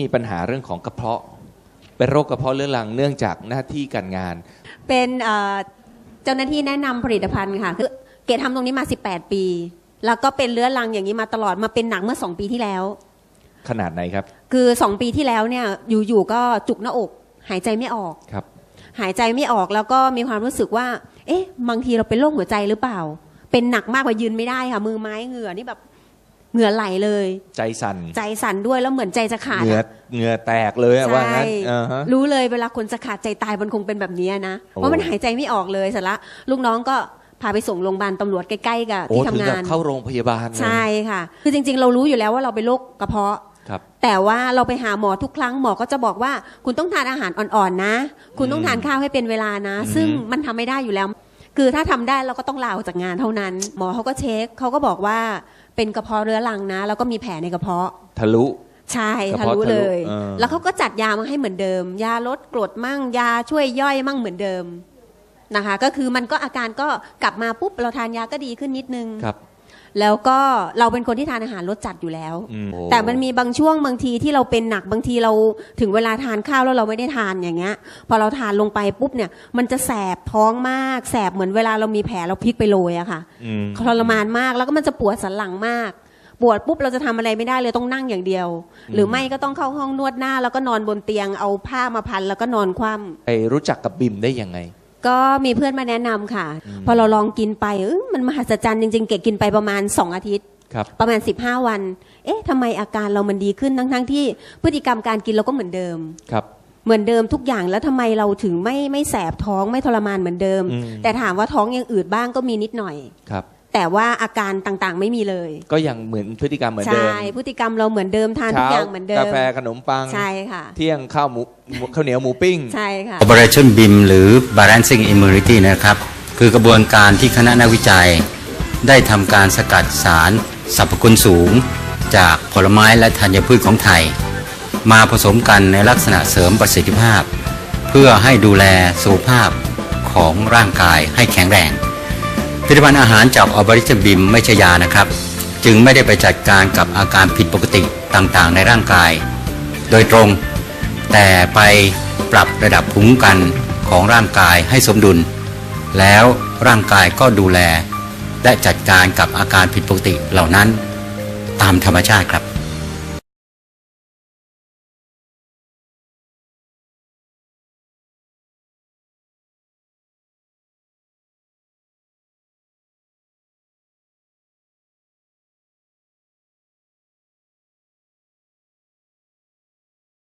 มีปัญหาเรื่องของกระเพาะ เป็นโรคกระเพาะเรื้อรังเนื่องจากหน้าที่การงาน เป็นเอ่อเจ้าหน้าที่แนะนำผลิตภัณฑ์ค่ะคือเกดทำตรงนี้มา 18 ปี แล้วก็เป็นเรื้อรังอย่างนี้มาตลอดมาเป็นหนักเมื่อ 2 ปีที่แล้ว ขนาดไหนครับคือ 2 ปีที่แล้วเนี่ยอยู่ๆก็จุกหน้าอก หายใจไม่ออก ครับ หายใจไม่ออกแล้วก็มีความรู้สึกว่า เอ๊ะ บางทีเราเป็นโรคหัวใจหรือเปล่า เป็นหนักมากกว่ายืนไม่ได้ค่ะ มือไม้เหงื่อนี่แบบ เหงื่อไหลเลย ใจสั่นใจสั่นด้วยแล้วเหมือนใจจะขาดเหงื่ออะเหงื่อแตกเลยอะว่างั้นใช่อ่าฮะรู้เลยเวลาคนจะขาดใจตายมันคงเป็นแบบนี้นะโอ้เพราะมันหายใจไม่ออกเลยเสร็จละลูกน้องก็พาไปส่งโรงพยาบาลตำรวจใกล้ๆกับโอ้ที่ถึงทำกับงานเข้าโรงพยาบาลเลยใช่ค่ะ คือจริง ๆ เรารู้อยู่แล้วว่าเราเป็นโรคกระเพาะครับแต่ว่าเราไปหาหมอทุกครั้งหมอก็จะบอกว่า คุณต้องทานอาหารอ่อนๆนะ คุณต้องทานข้าวให้เป็นเวลานะอืมซึ่งมันทำไม่ได้อยู่แล้ว คือถ้าทำได้เราก็ต้องลาออกจากงานเท่านั้น หมอเขาก็เช็คเขาก็บอกว่าเป็นกระเพาะเรื้อรังนะ แล้วก็มีแผลในกระเพาะ ทะลุใช่กระทะเพาะลุทะลุเลยเออแล้วเขาก็จัดยามาให้เหมือนเดิม ยาลดกรดมั่งยาช่วยย่อยมั่งเหมือนเดิมนะคะ ก็คือมันก็อาการก็กลับมาปุ๊บเราทานยาก็ดีขึ้นนิดนึงครับ แล้วก็เราเป็นคนที่ทานอาหารรสจัดอยู่แล้ว อืมโอ้แต่มันมีบางช่วงบางทีที่เราเป็นหนักบางทีเราถึงเวลาทานข้าวแล้วเราไม่ได้ทานอย่างเงี้ย พอเราทานลงไปปุ๊บเนี่ย มันจะแสบท้องมาก แสบเหมือนเวลาเรามีแผลเราพลิกไปโรยอะค่ะ อืม ทรมานมากแล้วก็มันจะปวดสันหลังมาก ปวดปุ๊บเราจะทำอะไรไม่ได้เลยต้องนั่งอย่างเดียว หรือไม่ก็ต้องเข้าห้องนวดหน้า แล้วก็นอนบนเตียงเอาผ้ามาพันแล้วก็นอนคว่ำ ไปรู้จักกับบิมได้ยังไง ก็มีเพื่อนมาแนะนำค่ะ พอเราลองกินไปเอ้ยมันมหัศจรรย์จริงๆ เกดกินไปประมาณ 2 อาทิตย์ ครับ ประมาณ 15 วัน เอ๊ะทำไมอาการเรามันดีขึ้นทั้งๆที่พฤติกรรมการกินเราก็เหมือนเดิม ครับ เหมือนเดิมทุกอย่างแล้วทำไมเราถึงไม่ไม่แสบท้องไม่ทรมานเหมือนเดิม อืม แต่ถามว่าท้องยังอืดบ้างก็มีนิดหน่อย ครับ แต่ว่าอาการต่างๆไม่มีเลย ก็ยังเหมือนพฤติกรรมเหมือนเดิใช่มพฤติกรรมเราเหมือนเดิมทานทุกอย่างเหมือนเดิมกาแฟขนมปังใช่ค่ะ เที่ยงข้าวหมูหมูข้าวเหนียวหมูปิ้งใช่ค่ะ Operation BIM หรือ Balancing Immunity นะครับ คือกระบวนการที่คณะนักวิจัย ได้ทำการสกัดสารสรรพคุณสูง จากผลไม้และธัญพืชของไทย มาผสมกันในลักษณะเสริมประสิทธิภาพ เพื่อให้ดูแลสุขภาพของร่างกายให้แข็งแรง ผลิตภัณฑ์อาหารจากออบริชบิมไม่ใช่ยานะครับ จึงไม่ได้ไปจัดการกับอาการผิดปกติต่างๆ ในร่างกาย โดยตรง แต่ไปปรับระดับภูมิคุ้มกันของร่างกายให้สมดุล แล้วร่างกายก็ดูแล และจัดการกับอาการผิดปกติเหล่านั้น ตามธรรมชาติครับ